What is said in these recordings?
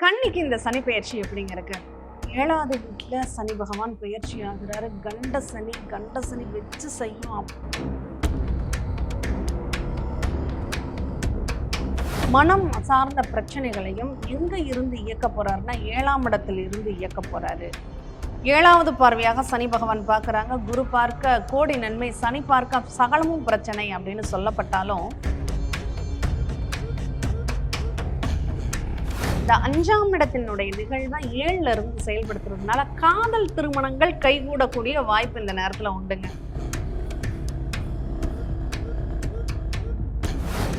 கண்ணிக்கு இந்த சனி பெயர்ச்சி எப்படிங்க இருக்கு? ஏழாவது வீட்டில் சனி பகவான் பெயர்ச்சி ஆகுறாரு. கண்ட சனி கண்ட சனி வச்சு செய்யும் மனம் சார்ந்த பிரச்சனைகளையும் எங்க இருந்து இயக்க போறாருன்னா ஏழாம் இடத்துல இருந்து இயக்க போறாரு. ஏழாவது பார்வையாக சனி பகவான் பார்க்குறாங்க. குரு பார்க்க கோடி நன்மை சனி பார்க்க சகலமும் பிரச்சனை அப்படின்னு சொல்லப்பட்டாலும் இந்த அஞ்சாம் இடத்தினுடைய நிகழ்வை ஏழுல இருந்து செயல்படுத்துறதுனால காதல் திருமணங்கள் கைகூடக்கூடிய வாய்ப்பு இந்த நேரத்துல உண்டுங்க.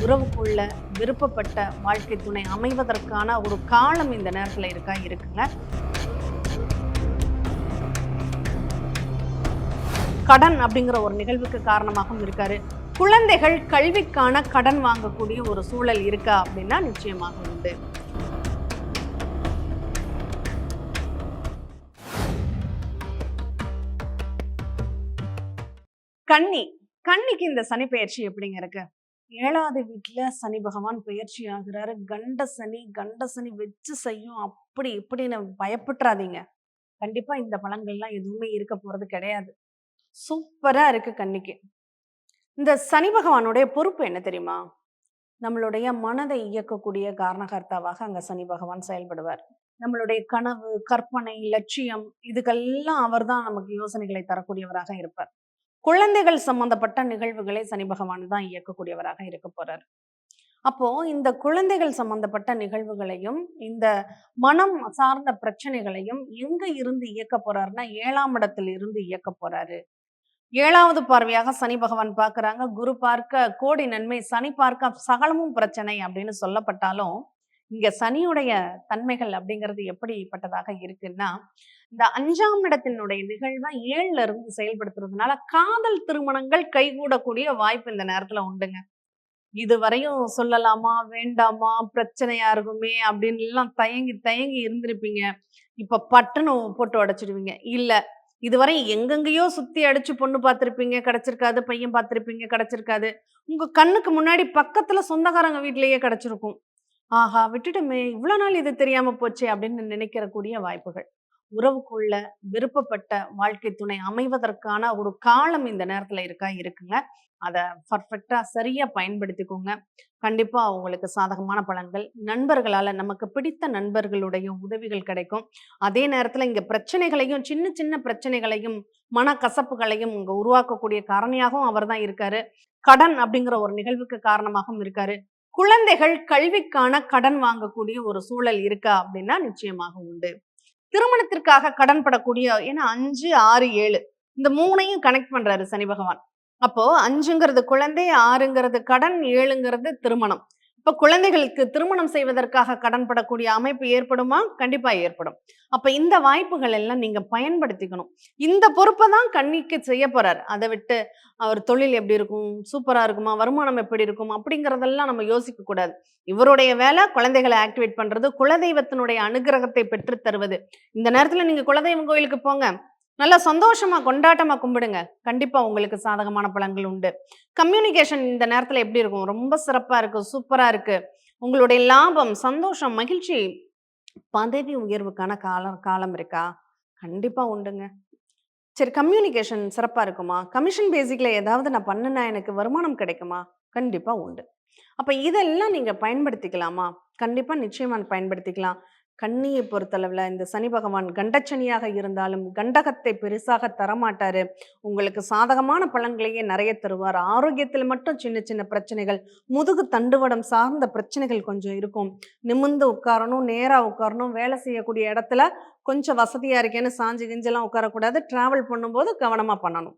உறவுக்குள்ள விருப்பப்பட்ட வாழ்க்கை துணை அமைவதற்கான ஒரு காலம் இந்த நேரத்துல இருக்கா இருக்குங்க. கடன் அப்படிங்கிற ஒரு நிகழ்வுக்கு காரணமாகவும் இருக்காரு. குழந்தைகள் கல்விக்கான கடன் வாங்கக்கூடிய ஒரு சூழல் இருக்கா அப்படின்னா நிச்சயமாக உண்டு. கன்னி கன்னிக்கு இந்த சனி பெயர்ச்சி எப்படிங்க இருக்கு? ஏழாவது வீட்டுல சனி பகவான் பெயர்ச்சி ஆகுறாரு. கண்ட சனி கண்ட சனி வச்சு செய்யும். அப்படி இப்படின்னு பயப்பட்டுறாதீங்க. கண்டிப்பா இந்த பழங்கள்லாம் எதுவுமே இருக்க போறது கிடையாது. சூப்பரா இருக்கு கன்னிக்கு. இந்த சனி பகவானுடைய பொறுப்பு என்ன தெரியுமா? நம்மளுடைய மனதை இயக்கக்கூடிய காரணகர்த்தாவாக அங்க சனி பகவான் செயல்படுவார். நம்மளுடைய கனவு கற்பனை லட்சியம் இதுக்கெல்லாம் அவர்தான் நமக்கு யோசனைகளை தரக்கூடியவராக இருப்பார். குழந்தைகள் சம்பந்தப்பட்ட நிகழ்வுகளை சனி பகவான் தான் இயக்கக்கூடியவராக இருக்க போறார். அப்போ இந்த குழந்தைகள் சம்பந்தப்பட்ட நிகழ்வுகளையும் இந்த மனம் சார்ந்த பிரச்சனைகளையும் எங்க இருந்து இயக்க போறாருன்னா ஏழாம் இடத்துல இருந்து இயக்க போறாரு. ஏழாவது பார்வையாக சனி பகவான் பார்க்குறாங்க குரு பார்க்க கோடி நன்மை சனி பார்க்க சகலமும் பிரச்சனை அப்படின்னு சொல்லப்பட்டாலும் இங்க சனியுடைய தன்மைகள் அப்படிங்கிறது எப்படிப்பட்டதாக இருக்குன்னா இந்த அஞ்சாம் இடத்தினுடைய நிகழ்வை ஏழுல இருந்து செயல்படுத்துறதுனால காதல் திருமணங்கள் கைகூடக்கூடிய வாய்ப்பு இந்த நேரத்துல உண்டுங்க. இதுவரையும் சொல்லலாமா வேண்டாமா பிரச்சனையா இருக்குமே அப்படின்னு எல்லாம் தயங்கி தயங்கி இருந்திருப்பீங்க. இப்ப பட்டுன்னு போட்டு உடைச்சிடுவீங்க. இல்ல இதுவரை எங்கெங்கேயோ சுத்தி அடிச்சு பொண்ணு பார்த்துருப்பீங்க கிடைச்சிருக்காது பையன் பார்த்துருப்பீங்க கிடைச்சிருக்காது. உங்க கண்ணுக்கு முன்னாடி பக்கத்துல சொந்தக்காரங்க வீட்லயே கிடைச்சிருக்கும். ஆஹா விட்டுட்டுமே இவ்வளோ நாள் இது தெரியாம போச்சே அப்படின்னு நினைக்கிறக்கூடிய வாய்ப்புகள். உறவுக்குள்ள விருப்பப்பட்ட வாழ்க்கை துணை அமைவதற்கான ஒரு காலம் இந்த நேரத்துல இருக்கா இருக்குங்க. அதை பர்ஃபெக்டா சரியா பயன்படுத்திக்கோங்க. கண்டிப்பா உங்களுக்கு சாதகமான பலன்கள் நண்பர்களால நமக்கு பிடித்த நண்பர்களுடைய உதவிகள் கிடைக்கும். அதே நேரத்துல இங்க பிரச்சனைகளையும் சின்ன சின்ன பிரச்சனைகளையும் மனக்கசப்புகளையும் இங்க உருவாக்கக்கூடிய காரணியாகவும் அவர் தான் இருக்காரு. கடன் அப்படிங்கிற ஒரு நிகழ்வுக்கு காரணமாகவும் இருக்காரு. குழந்தைகள் கல்விக்கான கடன் வாங்கக்கூடிய ஒரு சூழல் இருக்கா அப்படின்னா நிச்சயமாக உண்டு. திருமணத்திற்காக கடன் படக்கூடிய ஏன்னா அஞ்சு ஆறு ஏழு இந்த மூணையும் கனெக்ட் பண்றாரு சனி பகவான். அப்போ அஞ்சுங்கிறது குழந்தை ஆறுங்கிறது கடன் ஏழுங்கிறது திருமணம். இப்போ குழந்தைகளுக்கு திருமணம் செய்வதற்காக கடன்படக்கூடிய அமைப்பு ஏற்படுமா? கண்டிப்பாக ஏற்படும். அப்போ இந்த வாய்ப்புகள் எல்லாம் நீங்கள் பயன்படுத்திக்கணும். இந்த பொறுப்பை தான் கண்ணிக்கு செய்ய போகிறார் அதை விட்டு அவர் தொழில் எப்படி இருக்கும்? சூப்பராக இருக்குமா? வருமானம் எப்படி இருக்கும்? அப்படிங்கிறதெல்லாம் நம்ம யோசிக்கக்கூடாது இவருடைய வேலை குழந்தைகளை ஆக்டிவேட் பண்ணுறது குலதெய்வத்தினுடைய அனுகிரகத்தை பெற்று தருவது. இந்த நேரத்தில் நீங்கள் குலதெய்வம் கோயிலுக்கு போங்க. நல்லா சந்தோஷமா கொண்டாட்டமா கும்பிடுங்க. கண்டிப்பா உங்களுக்கு சாதகமான பலன்கள் உண்டு. கம்யூனிகேஷன் இந்த நேரத்துல எப்படி இருக்கும்? ரொம்ப சிறப்பா இருக்கு சூப்பரா இருக்கு. உங்களுடைய லாபம் சந்தோஷம் மகிழ்ச்சி பதவி உயர்வுக்கான காலம் காலம் இருக்கா? கண்டிப்பா உண்டுங்க. சரி கம்யூனிகேஷன் சிறப்பாக இருக்குமா? கமிஷன் பேசிக்கில் ஏதாவது நான் பண்ணுனா எனக்கு வருமானம் கிடைக்குமா? கண்டிப்பாக உண்டு. அப்போ இதெல்லாம் நீங்கள் பயன்படுத்திக்கலாமா? கண்டிப்பாக நிச்சயமாக பயன்படுத்திக்கலாம். கண்ணியை பொறுத்தளவில் இந்த சனி பகவான் கண்டச்சனியாக இருந்தாலும் கண்டகத்தை பெருசாக தரமாட்டார். உங்களுக்கு சாதகமான பலன்களையே நிறைய தருவார். ஆரோக்கியத்தில் மட்டும் சின்ன சின்ன பிரச்சனைகள் முதுகு தண்டுவடம் சார்ந்த பிரச்சனைகள் கொஞ்சம் இருக்கும். நிமிர்ந்து உட்காரணும் நேராக உட்காரணும் வேலை செய்யக்கூடிய இடத்துல கொஞ்சம் வசதியாக இருக்கேன்னு சாஞ்சு கிஞ்செல்லாம் உட்காரக்கூடாது. ட்ராவல் பண்ணும்போது கவனமாக பண்ணணும்.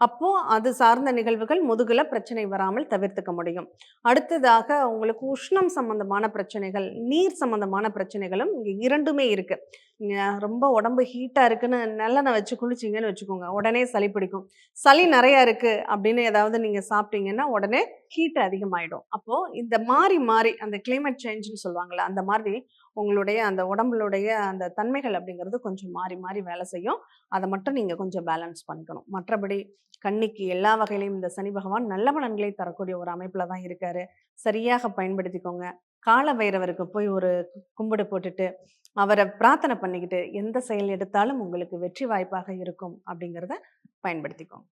அப்போது அது சார்ந்த நிகழ்வுகள் முதுகில் பிரச்சனை வராமல் தவிர்த்துக்க முடியும். அடுத்ததாக உங்களுக்கு உஷ்ணம் சம்பந்தமான பிரச்சனைகள் நீர் சம்பந்தமான பிரச்சனைகளும் இங்கே இரண்டுமே இருக்குது ரொம்ப உடம்பு ஹீட்டாக இருக்குன்னு நல்லெண்ணெய் வச்சு குளிச்சிங்கன்னு வச்சுக்கோங்க. உடனே சளி பிடிக்கும். சளி நிறையா இருக்குது அப்படின்னு ஏதாவது நீங்கள் சாப்பிட்டீங்கன்னா உடனே ஹீட் அதிகமாயிடும். அப்போது இந்த மாறி மாறி அந்த கிளைமேட் சேஞ்சுன்னு சொல்லுவாங்கல்ல அந்த மாதிரி உங்களுடைய அந்த உடம்புடைய அந்த தன்மைகள் அப்படிங்கிறது கொஞ்சம் மாறி மாறி வேலை செய்யும். அதை மட்டும் நீங்கள் கொஞ்சம் பேலன்ஸ் பண்ணிக்கணும். மற்றபடி கண்ணிக்கு எல்லா வகையிலையும் இந்த சனி பகவான் நல்ல பலன்களை தரக்கூடிய ஒரு அமைப்புல தான் இருக்காரு. சரியாக பயன்படுத்திக்கோங்க. கால பைரவருக்கு போய் ஒரு கும்பிடு போட்டுட்டு அவரை பிரார்த்தனை பண்ணிக்கிட்டு எந்த செயல் எடுத்தாலும் உங்களுக்கு வெற்றி வாய்ப்பாக இருக்கும் அப்படிங்கிறத பயன்படுத்திக்கோங்க.